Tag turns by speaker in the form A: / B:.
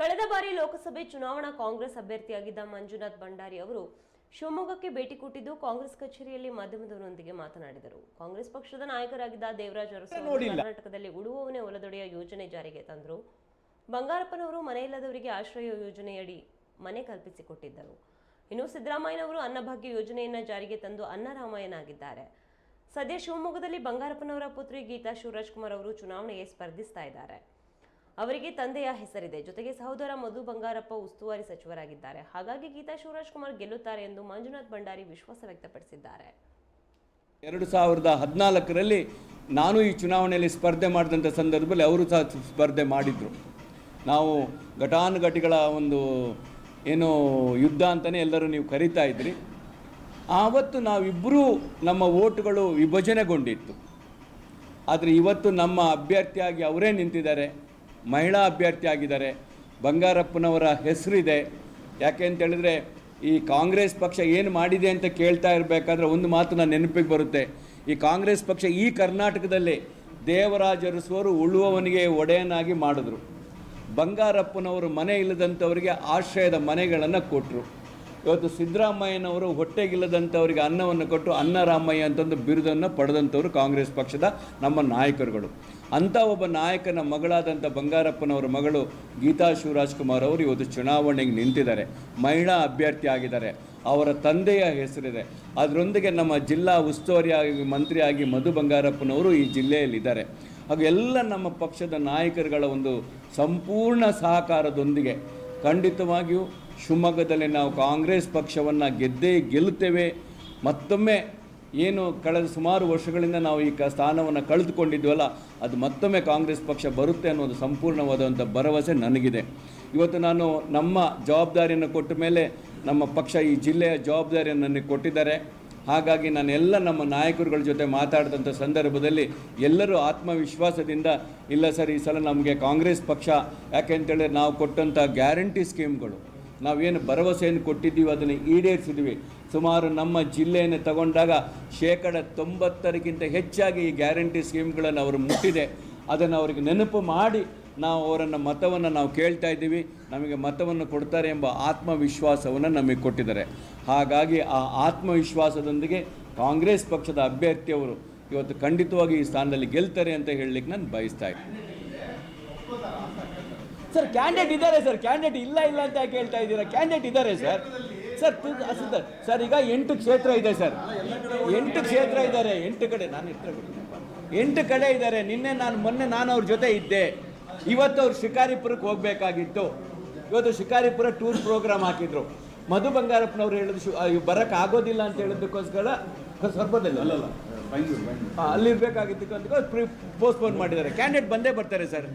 A: ಕಳೆದ ಬಾರಿ ಲೋಕಸಭೆ ಚುನಾವಣಾ ಕಾಂಗ್ರೆಸ್ ಅಭ್ಯರ್ಥಿಯಾಗಿದ್ದ ಮಂಜುನಾಥ್ ಭಂಡಾರಿ ಅವರು ಶಿವಮೊಗ್ಗಕ್ಕೆ ಭೇಟಿ ಕೊಟ್ಟಿದ್ದು ಕಾಂಗ್ರೆಸ್ ಕಚೇರಿಯಲ್ಲಿ ಮಾಧ್ಯಮದವರೊಂದಿಗೆ ಮಾತನಾಡಿದರು. ಕಾಂಗ್ರೆಸ್ ಪಕ್ಷದ ನಾಯಕರಾಗಿದ್ದ ದೇವರಾಜ್ ಅರಸು ಕರ್ನಾಟಕದಲ್ಲಿ ಉಳುವವನೇ ಒಲದೊಡೆಯ ಯೋಜನೆ ಜಾರಿಗೆ ತಂದರು. ಬಂಗಾರಪ್ಪನವರು ಮನೆಯಿಲ್ಲದವರಿಗೆ ಆಶ್ರಯ ಯೋಜನೆಯಡಿ ಮನೆ ಕಲ್ಪಿಸಿಕೊಟ್ಟಿದ್ದರು. ಇನ್ನು ಸಿದ್ದರಾಮಯ್ಯನವರು ಅನ್ನಭಾಗ್ಯ ಯೋಜನೆಯನ್ನು ಜಾರಿಗೆ ತಂದು ಅನ್ನರಾಮಯ್ಯನಾಗಿದ್ದಾರೆ. ಸದ್ಯ ಶಿವಮೊಗ್ಗದಲ್ಲಿ ಬಂಗಾರಪ್ಪನವರ ಪುತ್ರಿ ಗೀತಾ ಶಿವರಾಜ್ ಕುಮಾರ್ ಅವರು ಚುನಾವಣೆಗೆ ಸ್ಪರ್ಧಿಸ್ತಾ ಇದ್ದಾರೆ. ಅವರಿಗೆ ತಂದೆಯ ಹೆಸರಿದೆ. ಜೊತೆಗೆ ಸಹೋದರ ಮಧು ಬಂಗಾರಪ್ಪ ಉಸ್ತುವಾರಿ ಸಚಿವರಾಗಿದ್ದಾರೆ. ಹಾಗಾಗಿ ಗೀತಾ ಶಿವರಾಜ್ ಕುಮಾರ್ ಗೆಲ್ಲುತ್ತಾರೆ ಎಂದು ಮಂಜುನಾಥ್ ಭಂಡಾರಿ ವಿಶ್ವಾಸ ವ್ಯಕ್ತಪಡಿಸಿದ್ದಾರೆ.
B: ಎರಡು ಸಾವಿರದ ಹದಿನಾಲ್ಕರಲ್ಲಿ ನಾನು ಈ ಚುನಾವಣೆಯಲ್ಲಿ ಸ್ಪರ್ಧೆ ಮಾಡಿದಂಥ ಸಂದರ್ಭದಲ್ಲಿ ಅವರು ಸಹ ಸ್ಪರ್ಧೆ ಮಾಡಿದರು. ನಾವು ಘಟಾನುಘಟಿಗಳ ಒಂದು ಏನು ಯುದ್ಧ ಅಂತಲೇ ಎಲ್ಲರೂ ನೀವು ಕರಿತಾ ಇದ್ರಿ. ಆವತ್ತು ನಾವಿಬ್ಬರೂ ನಮ್ಮ ಓಟುಗಳು ವಿಭಜನೆಗೊಂಡಿತ್ತು. ಆದರೆ ಇವತ್ತು ನಮ್ಮ ಅಭ್ಯರ್ಥಿಯಾಗಿ ಅವರೇ ನಿಂತಿದ್ದಾರೆ. ಮಹಿಳಾ ಅಭ್ಯರ್ಥಿಯಾಗಿದ್ದಾರೆ ಬಂಗಾರಪ್ಪನವರ ಹೆಸರಿದೆ. ಯಾಕೆ ಅಂತ ಹೇಳಿದ್ರೆ, ಈ ಕಾಂಗ್ರೆಸ್ ಪಕ್ಷ ಏನು ಮಾಡಿದೆ ಅಂತ ಕೇಳ್ತಾ ಇರಬೇಕಾದ್ರೆ ಒಂದು ಮಾತು ನನ್ನ ನೆನಪಿಗೆ ಬರುತ್ತೆ. ಈ ಕಾಂಗ್ರೆಸ್ ಪಕ್ಷ ಈ ಕರ್ನಾಟಕದಲ್ಲಿ ದೇವರಾಜ ಅರಸುವರು ಉಳುವವನಿಗೆ ಒಡೆಯನಾಗಿ ಮಾಡಿದ್ರು. ಬಂಗಾರಪ್ಪನವರು ಮನೆ ಇಲ್ಲದಂಥವರಿಗೆ ಆಶ್ರಯದ ಮನೆಗಳನ್ನು ಕೊಟ್ಟರು ಇವತ್ತು ಸಿದ್ದರಾಮಯ್ಯನವರು ಹೊಟ್ಟೆಗಿಲ್ಲದಂಥವರಿಗೆ ಅನ್ನವನ್ನು ಕೊಟ್ಟು ಅನ್ನರಾಮಯ್ಯ ಅಂತಂದು ಬಿರುದನ್ನು ಪಡೆದಂಥವರು ಕಾಂಗ್ರೆಸ್ ಪಕ್ಷದ ನಮ್ಮ ನಾಯಕರುಗಳು. ಅಂಥ ಒಬ್ಬ ನಾಯಕನ ಮಗಳಾದಂಥ ಬಂಗಾರಪ್ಪನವರ ಮಗಳು ಗೀತಾ ಶಿವರಾಜ್ಕುಮಾರ್ ಅವರು ಇವತ್ತು ಚುನಾವಣೆಗೆ ನಿಂತಿದ್ದಾರೆ. ಮಹಿಳಾ ಅಭ್ಯರ್ಥಿ ಆಗಿದ್ದಾರೆ. ಅವರ ತಂದೆಯ ಹೆಸರಿದೆ. ಅದರೊಂದಿಗೆ ನಮ್ಮ ಜಿಲ್ಲಾ ಉಸ್ತುವಾರಿಯಾಗಿ ಮಂತ್ರಿಯಾಗಿ ಮಧು ಬಂಗಾರಪ್ಪನವರು ಈ ಜಿಲ್ಲೆಯಲ್ಲಿದ್ದಾರೆ. ಹಾಗೂ ಎಲ್ಲ ನಮ್ಮ ಪಕ್ಷದ ನಾಯಕರುಗಳ ಒಂದು ಸಂಪೂರ್ಣ ಸಹಕಾರದೊಂದಿಗೆ ಖಂಡಿತವಾಗಿಯೂ ಶಿವಮೊಗ್ಗದಲ್ಲಿ ನಾವು ಕಾಂಗ್ರೆಸ್ ಪಕ್ಷವನ್ನು ಗೆದ್ದೇ ಗೆಲ್ಲುತ್ತೇವೆ. ಮತ್ತೊಮ್ಮೆ ಏನು ಕಳೆದ ಸುಮಾರು ವರ್ಷಗಳಿಂದ ನಾವು ಈ ಕ ಸ್ಥಾನವನ್ನು ಕಳೆದುಕೊಂಡಿದ್ವಲ್ಲ, ಅದು ಮತ್ತೊಮ್ಮೆ ಕಾಂಗ್ರೆಸ್ ಪಕ್ಷ ಬರುತ್ತೆ ಅನ್ನೋದು ಸಂಪೂರ್ಣವಾದಂಥ ಭರವಸೆ ನನಗಿದೆ. ಇವತ್ತು ನಾನು ನಮ್ಮ ಜವಾಬ್ದಾರಿಯನ್ನು ಕೊಟ್ಟ ಮೇಲೆ ನಮ್ಮ ಪಕ್ಷ ಈ ಜಿಲ್ಲೆಯ ಜವಾಬ್ದಾರಿಯನ್ನು ನನಗೆ ಕೊಟ್ಟಿದ್ದಾರೆ. ಹಾಗಾಗಿ ನಾನು ಎಲ್ಲ ನಮ್ಮ ನಾಯಕರುಗಳ ಜೊತೆ ಮಾತಾಡಿದಂಥ ಸಂದರ್ಭದಲ್ಲಿ ಎಲ್ಲರೂ ಆತ್ಮವಿಶ್ವಾಸದಿಂದ, ಇಲ್ಲ ಸರ್, ಈ ಸಲ ನಮಗೆ ಕಾಂಗ್ರೆಸ್ ಪಕ್ಷ, ಯಾಕೆ ಅಂತೇಳಿ ನಾವು ಕೊಟ್ಟಂಥ ಗ್ಯಾರಂಟಿ ಸ್ಕೀಮ್ಗಳು. ನಾವೇನು ಭರವಸೆಯನ್ನು ಕೊಟ್ಟಿದ್ದೀವಿ, ಅದನ್ನು ಈಡೇರಿಸಿದ್ವಿ ಸುಮಾರು ನಮ್ಮ ಜಿಲ್ಲೆಯನ್ನು ತಗೊಂಡಾಗ ಶೇಕಡ ತೊಂಬತ್ತರಿಗಿಂತ ಹೆಚ್ಚಾಗಿ ಈ ಗ್ಯಾರಂಟಿ ಸ್ಕೀಮ್ಗಳನ್ನು ಅವರು ಮುಟ್ಟಿದೆ. ಅದನ್ನು ಅವರಿಗೆ ನೆನಪು ಮಾಡಿ ನಾವು ಅವರನ್ನು ಮತವನ್ನು ನಾವು ಕೇಳ್ತಾ ಇದ್ದೀವಿ. ನಮಗೆ ಮತವನ್ನು ಕೊಡ್ತಾರೆ ಎಂಬ ಆತ್ಮವಿಶ್ವಾಸವನ್ನು ನಮಗೆ ಕೊಟ್ಟಿದ್ದಾರೆ. ಹಾಗಾಗಿ ಆ ಆತ್ಮವಿಶ್ವಾಸದೊಂದಿಗೆ ಕಾಂಗ್ರೆಸ್ ಪಕ್ಷದ ಅಭ್ಯರ್ಥಿಯವರು ಇವತ್ತು ಖಂಡಿತವಾಗಿ ಈ ಸ್ಥಾನದಲ್ಲಿ ಗೆಲ್ತಾರೆ ಅಂತ ಹೇಳಲಿಕ್ಕೆ ನಾನು ಬಯಸ್ತಾ ಇದ್ದೀನಿ. ಸರ್ ಕ್ಯಾಂಡಿಡೇಟ್ ಇದ್ದಾರೆ ಸರ್ ಕ್ಯಾಂಡಿಡೇಟ್ ಇಲ್ಲ ಇಲ್ಲ ಅಂತ ಯಾಕೆ ಹೇಳ್ತಾ ಇದ್ದೀರಾ? ಕ್ಯಾಂಡಿಡೇಟ್ ಇದ್ದಾರೆ ಸರ್ ಸರ್ ಸರ್ ಸರ್ ಈಗ ಎಂಟು ಕ್ಷೇತ್ರ ಇದೆ ಸರ್ ಎಂಟು ಕ್ಷೇತ್ರ ಇದ್ದಾರೆ. ಎಂಟು ಕಡೆ ನಾನು ಕೊಡ್ತೀನಿ. ಎಂಟು ಕಡೆ ಇದ್ದಾರೆ. ನಿನ್ನೆ ನಾನು ಮೊನ್ನೆ ನಾನು ಅವ್ರ ಜೊತೆ ಇದ್ದೆ. ಇವತ್ತು ಅವ್ರು ಶಿಕಾರಿಪುರಕ್ಕೆ ಹೋಗಬೇಕಾಗಿತ್ತು. ಇವತ್ತು ಶಿಕಾರಿಪುರ ಟೂರ್ ಪ್ರೋಗ್ರಾಮ್ ಹಾಕಿದ್ರು. ಮಧು ಬಂಗಾರಪ್ಪನವ್ರು ಹೇಳಿದ್ರು ಶು ಬರಕ್ಕೆ ಆಗೋದಿಲ್ಲ ಅಂತ ಹೇಳಿದ್ದಕ್ಕೋಸ್ಕರ ಸ್ವಲ್ಪದಲ್ಲಿ ಅಲ್ಲಲ್ಲ ಅಲ್ಲಿರ್ಬೇಕಾಗಿತ್ತು ಅಂತ ಪ್ರಿ ಪೋಸ್ಟ್ಪೋನ್ ಮಾಡಿದ್ದಾರೆ. ಕ್ಯಾಂಡಿಡೇಟ್ ಬಂದೇ ಬರ್ತಾರೆ ಸರ್